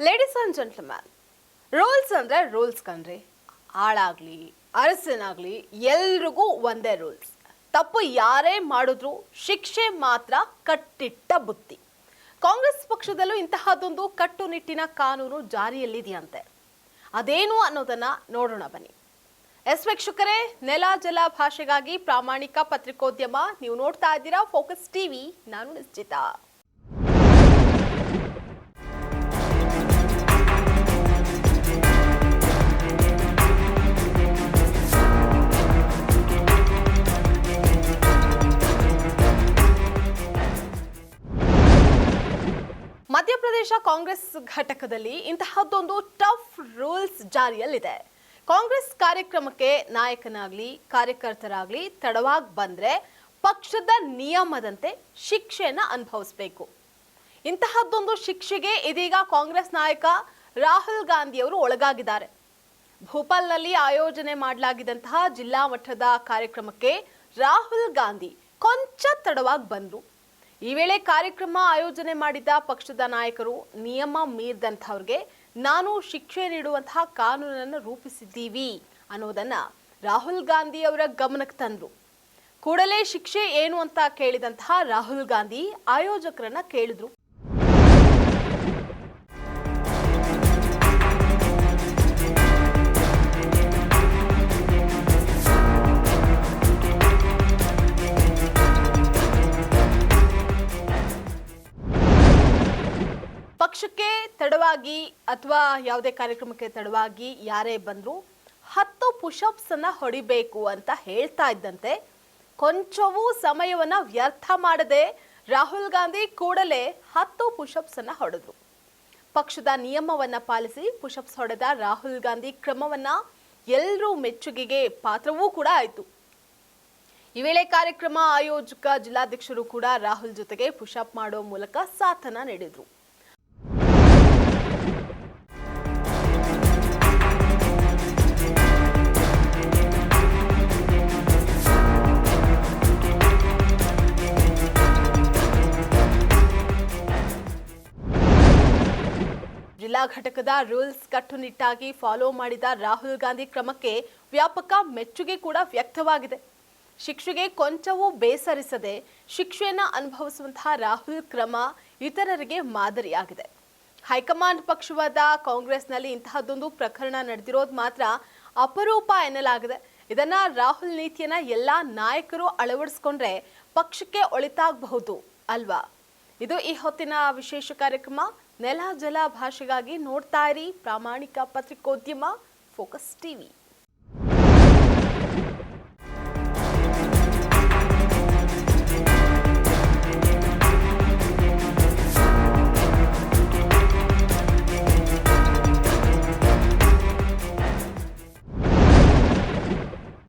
Ladies and gentleman rules ಅಂದರೆ rules ಕಣ್ರಿ. ಆಳಾಗಲಿ, ಅರಸನಾಗಲಿ ಎಲ್ರಿಗೂ ಒಂದೇ ರೂಲ್ಸ್ ತಪ್ಪು ಯಾರೇ ಮಾಡಿದ್ರು ಶಿಕ್ಷೆ ಮಾತ್ರ ಕಟ್ಟಿಟ್ಟ ಬುತ್ತಿ. ಕಾಂಗ್ರೆಸ್ ಪಕ್ಷದಲ್ಲೂ ಇಂತಹದ್ದೊಂದು ಕಟ್ಟುನಿಟ್ಟಿನ ಕಾನೂನು ಜಾರಿಯಲ್ಲಿದೆಯಂತೆ. ಅದೇನು ಅನ್ನೋದನ್ನ ನೋಡೋಣ ಬನ್ನಿ. ಎಸ್ ವೀಕ್ಷಕರೇ, ನೆಲ ಜಲ ಭಾಷೆಗಾಗಿ ಪ್ರಾಮಾಣಿಕ ಪತ್ರಿಕೋದ್ಯಮ ನೀವು ನೋಡ್ತಾ ಇದ್ದೀರಾ ಫೋಕಸ್ ಟಿವಿ ನಾನು ನಿಶ್ಚಿತ. ಮಧ್ಯಪ್ರದೇಶ ಕಾಂಗ್ರೆಸ್ ಘಟಕದಲ್ಲಿ ಇಂತಹದ್ದೊಂದು ಟಫ್ ರೂಲ್ಸ್ ಜಾರಿಯಲ್ಲಿದೆ. ಕಾಂಗ್ರೆಸ್ ಕಾರ್ಯಕ್ರಮಕ್ಕೆ ನಾಯಕನಾಗ್ಲಿ, ಕಾರ್ಯಕರ್ತರಾಗ್ಲಿ ತಡವಾಗಿ ಬಂದ್ರೆ ಪಕ್ಷದ ನಿಯಮದಂತೆ ಶಿಕ್ಷೆಯನ್ನ ಅನುಭವಿಸಬೇಕು. ಇಂತಹದ್ದೊಂದು ಶಿಕ್ಷೆಗೆ ಇದೀಗ ಕಾಂಗ್ರೆಸ್ ನಾಯಕ ರಾಹುಲ್ ಗಾಂಧಿಯವರು ಒಳಗಾಗಿದ್ದಾರೆ. ಭೋಪಾಲ್ನಲ್ಲಿ ಆಯೋಜನೆ ಮಾಡಲಾಗಿದ್ದಂತಹ ಜಿಲ್ಲಾ ಮಟ್ಟದ ಕಾರ್ಯಕ್ರಮಕ್ಕೆ ರಾಹುಲ್ ಗಾಂಧಿ ಕೊಂಚ ತಡವಾಗಿ ಬಂದ್ರು. ಈ ವೇಳೆ ಕಾರ್ಯಕ್ರಮ ಆಯೋಜನೆ ಮಾಡಿದ ಪಕ್ಷದ ನಾಯಕರು ನಿಯಮ ಮೀರಿದಂಥವ್ರಿಗೆ ನಾನು ಶಿಕ್ಷೆ ನೀಡುವಂತಹ ಕಾನೂನನ್ನು ರೂಪಿಸಿದ್ದೀವಿ ಅನ್ನೋದನ್ನ ರಾಹುಲ್ ಗಾಂಧಿ ಅವರ ಗಮನಕ್ಕೆ ತಂದ್ರು. ಕೂಡಲೇ ಶಿಕ್ಷೆ ಏನು ಅಂತ ಕೇಳಿದಂತಹ ರಾಹುಲ್ ಗಾಂಧಿ ಆಯೋಜಕರನ್ನ ಕೇಳಿದ್ರು. ಪಕ್ಷಕ್ಕೆ ತಡವಾಗಿ ಅಥವಾ ಯಾವುದೇ ಕಾರ್ಯಕ್ರಮಕ್ಕೆ ತಡವಾಗಿ ಯಾರೇ ಬಂದರೂ ಹತ್ತು ಪುಷಪ್ಸ್ ಅನ್ನ ಹೊಡಿಬೇಕು ಅಂತ ಹೇಳ್ತಾ ಇದ್ದಂತೆ ಕೊಂಚವೂ ಸಮಯವನ್ನ ವ್ಯರ್ಥ ಮಾಡದೆ ರಾಹುಲ್ ಗಾಂಧಿ ಕೂಡಲೇ ಹತ್ತು ಪುಷಪ್ಸ್ ಅನ್ನ ಹೊಡೆದ್ರು. ಪಕ್ಷದ ನಿಯಮವನ್ನ ಪಾಲಿಸಿ ಪುಷಪ್ಸ್ ಹೊಡೆದ ರಾಹುಲ್ ಗಾಂಧಿ ಕ್ರಮವನ್ನ ಎಲ್ಲರೂ ಮೆಚ್ಚುಗೆಗೆ ಪಾತ್ರವೂ ಕೂಡ ಆಯಿತು. ಈ ವೇಳೆ ಕಾರ್ಯಕ್ರಮ ಆಯೋಜಕ ಜಿಲ್ಲಾಧ್ಯಕ್ಷರು ಕೂಡ ರಾಹುಲ್ ಜೊತೆಗೆ ಪುಷಪ್ ಮಾಡೋ ಮೂಲಕ ಸಾಥನ ನೀಡಿದ್ರು. ಜಿಲ್ಲಾ ಘಟಕದ ರೂಲ್ಸ್ ಕಟ್ಟುನಿಟ್ಟಾಗಿ ಫಾಲೋ ಮಾಡಿದ ರಾಹುಲ್ ಗಾಂಧಿ ಕ್ರಮಕ್ಕೆ ವ್ಯಾಪಕ ಮೆಚ್ಚುಗೆ ಕೂಡ ವ್ಯಕ್ತವಾಗಿದೆ. ಶಿಕ್ಷೆಗೆ ಕೊಂಚವೂ ಬೇಸರಿಸದೆ ಶಿಕ್ಷೆಯನ್ನು ಅನುಭವಿಸುವಂತಹ ರಾಹುಲ್ ಕ್ರಮ ಇತರರಿಗೆ ಮಾದರಿಯಾಗಿದೆ. ಹೈಕಮಾಂಡ್ ಪಕ್ಷವಾದ ಕಾಂಗ್ರೆಸ್ನಲ್ಲಿ ಇಂತಹದ್ದೊಂದು ಪ್ರಕರಣ ನಡೆದಿರೋದು ಮಾತ್ರ ಅಪರೂಪ ಎನ್ನಲಾಗಿದೆ. ಇದನ್ನ ರಾಹುಲ್ ನೀತಿಯನ್ನ ಎಲ್ಲಾ ನಾಯಕರು ಅಳವಡಿಸ್ಕೊಂಡ್ರೆ ಪಕ್ಷಕ್ಕೆ ಒಳಿತಾಗಬಹುದು ಅಲ್ವಾ? ಇದು ಈ ಹೊತ್ತಿನ ವಿಶೇಷ ಕಾರ್ಯಕ್ರಮ. ನೆಲ ಜಲ ಭಾಷೆಗಾಗಿ ನೋಡ್ತಾ ಇರಿ ಪ್ರಾಮಾಣಿಕ ಪತ್ರಿಕೋದ್ಯಮ ಫೋಕಸ್ ಟಿವಿ.